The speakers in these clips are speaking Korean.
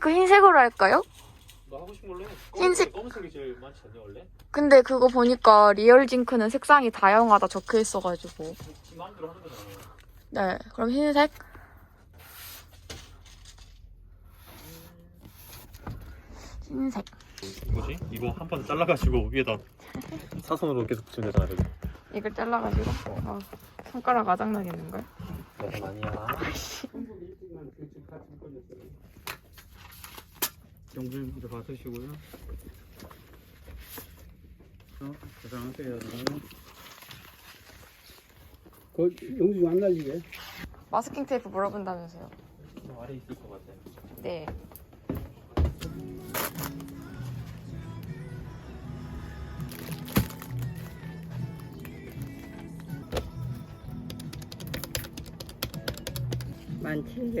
핑크 흰색으로 할까요? 너 하고 싶은 걸로 해. 흰색. 검은색이 제일 많지 않냐 원래? 근데 그거 보니까 리얼 징크는 색상이 다양하다 적혀 있어가지고. 지 마음대로 하는 거잖아. 네, 그럼 흰색. 흰색. 뭐지? 이거 한 번 잘라가지고 위에다 사선으로 계속 붙이면 되잖아 여기. 이걸 잘라가지고. 아, 손가락 아작나겠는걸? 너무 아니야. 용준 이제 받으시고요. 어, 저장하세요. 그 용준 안 날리게. 마스킹 테이프 물어본다면서요? 저 아래 있을 것 같아. 네. 만칠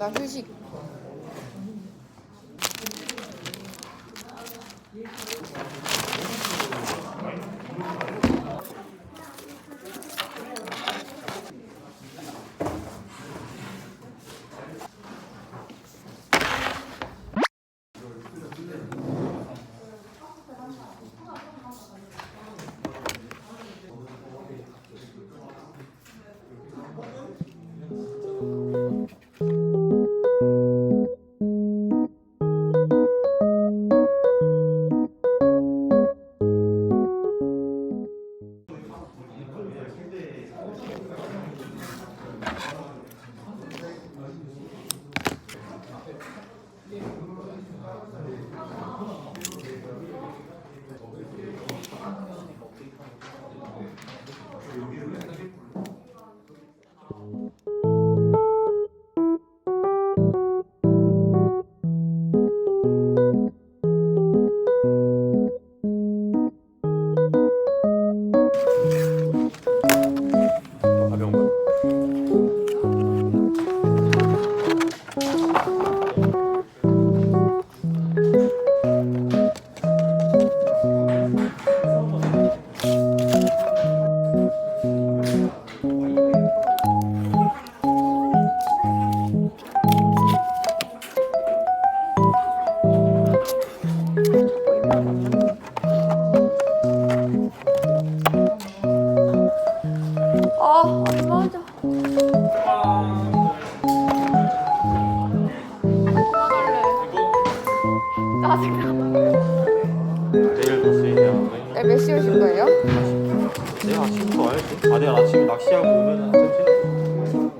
나 휴식. 아, 안 맞아. 그만할래. 짜증나. 내일 더 쓰이냐? 네, 몇 시에 오실 거예요? 내일 아침부터 와야지. 아, 내일 아침에 낚시하고 오면은 괜찮지? 대충.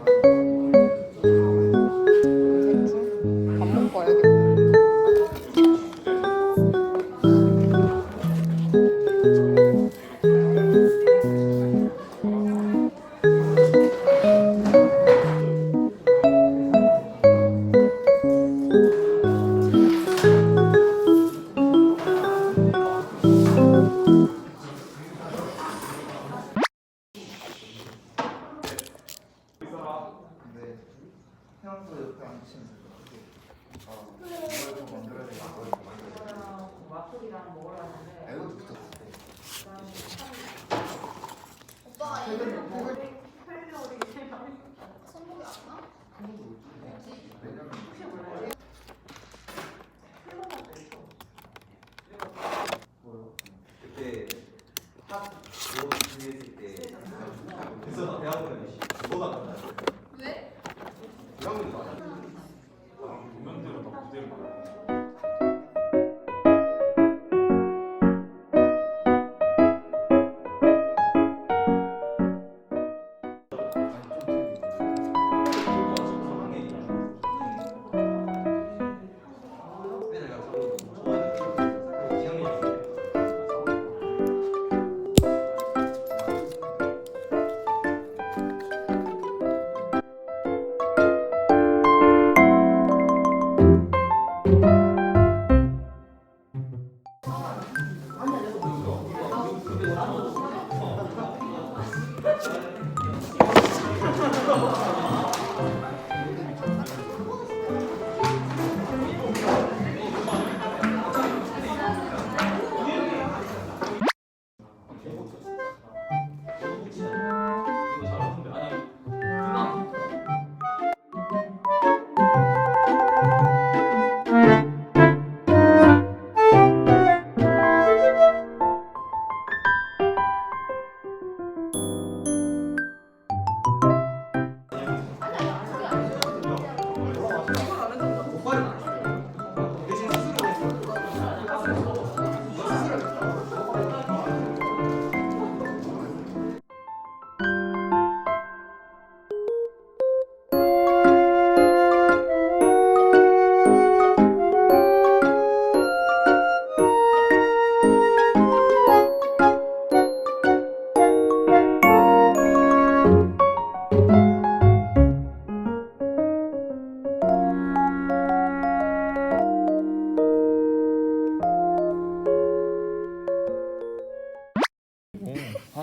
밥 먹고 와야겠다.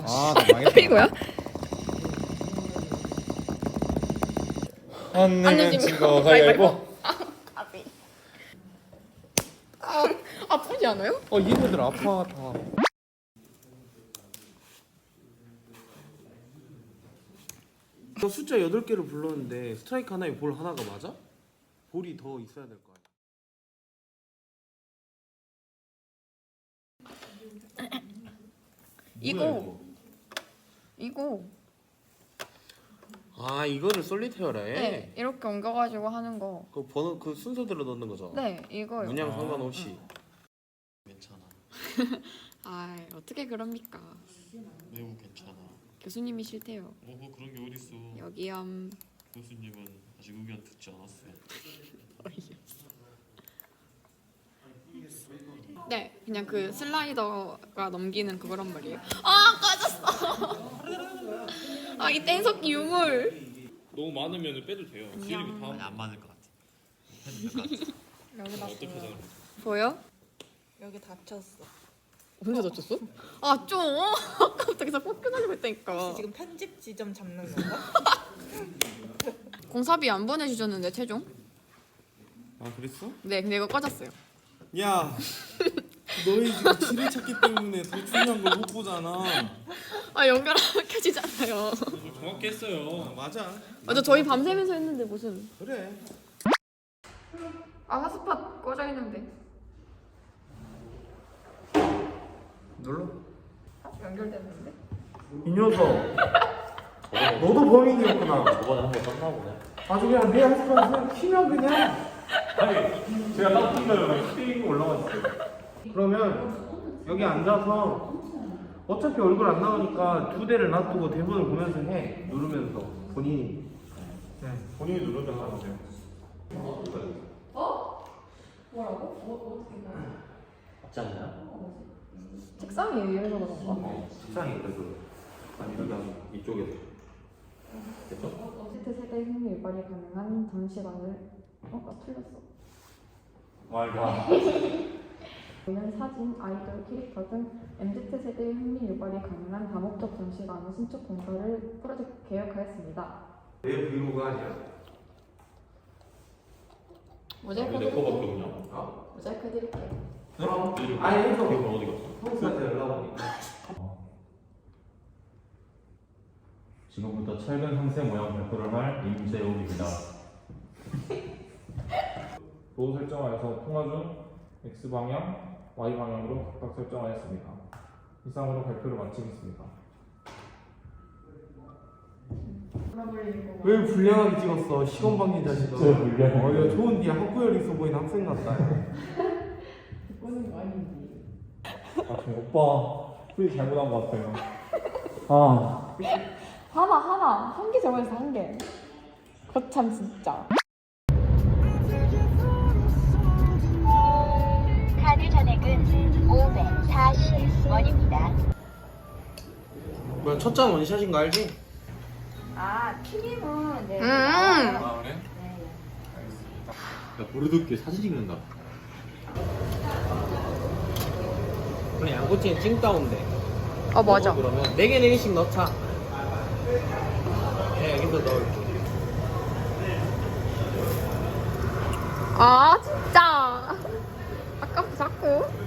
아, 나 망했다. 이거야? 안 내면 진거 가위바위보. 아, 아프지 않아요? 어, 얘네들 아파, 다. 너 숫자 8개를 불렀는데 스트라이크 하나에 볼 하나가 맞아? 볼이 더 있어야 될 거 아니야. 이거. 이거. 아 이거를 솔리테어라 해? 네, 이렇게 옮겨가지고 하는 거. 그 번호 그 순서대로 넣는 거죠? 네, 이거요. 문양 상관없이 괜찮아. 아, 어떻게 그럽니까? 매우 괜찮아. 교수님이 싫대요. 어, 뭐 그런 게 어딨어. 여기요. 교수님은 아직 의견 듣지 않았어요. 네, 그냥 그 슬라이더가 넘기는 그거란 말이에요. 아, 꺼졌어. 아, 이 뗀석기 유물. 너무 많으면 빼도 돼요. 지은이가 다음- 안 맞을 것 같아. 여기 다 어떻게 하자는 거지? 보여? 여기 다쳤어. 언제 다쳤어? 아, 좀. 갑자기 꺾여달라고 했다니까. 지금 편집 지점 잡는 건가? 공사비 안 보내주셨는데, 최종? 아 그랬어? 네, 근데 이거 꺼졌어요. 야 너희 지금 지를 찾기 때문에 더 중요한 걸 못 보잖아 아, 연결하면 켜지잖아요. 정확히 했어요. 맞아 맞아, 저희 밤새면서 했는데 무슨. 그래 아, 핫스팟 꺼져 있는데. 눌러 연결됐는데? 이 녀석 너도 범인이었구나 저번에 한번 떴나 보네. 아주 그냥 내 할수만 그냥 키면 그냥 아니, 제가 딱 보면 스윙 올라갔어요. 그러면 여기 앉아서 어차피 얼굴 안 나오니까 두 대를 놔두고 대본을 보면서 해 누르면서 본인이 네. 본인이 누르면 하는데요. 맞지 않나요? 책상이 이래서 그런가? 식상이 그래도 아니 그냥 이쪽에서 됐죠? 시트 세대 흥미 유발이 가능한 전시관을 어? 나 틀렸어 말가 보이는 사진, 아이돌, 캐릭터 등 MZ 세대의 흥미 유발이 가능한 다목적 전시관의 신축 공사를 프로젝트 계획하였습니다. 내 브이로그 아니야 모자이크 내 해드릴게요. 거거든요. 모자이크 해드릴게요. 그럼 이거 아니 해서 이거 어디 갔어? 형수한테 연락 오니까 지금부터 철근 상세 모양 발표를 할 임재욱입니다. 도어 설정하여서 통화 중 X 방향, Y 방향으로 각각 설정하였습니다. 이상으로 발표를 마치겠습니다. 왜 불량하게 찍었어 시간 방기 자식아 진짜 불량해. 어 이거 좋은 뒤에 학구열 있어 보이는 학생 같다 아, 저 오빠 풀이 잘못한 것 같아요. 아, 하나 하나 한개 적어서 한 개. 거참 진짜. 뭐야 첫장 원샷인 거 알지? 아 튀김은 네. 음. 아 그래? 야 보르도끼 사진 찍는다. 그래 양꼬치에 찡따온데 어 맞아. 그러면 4개 4개씩 넣자 네 여기서 넣을게 아 진짜. 아까부터 자꾸.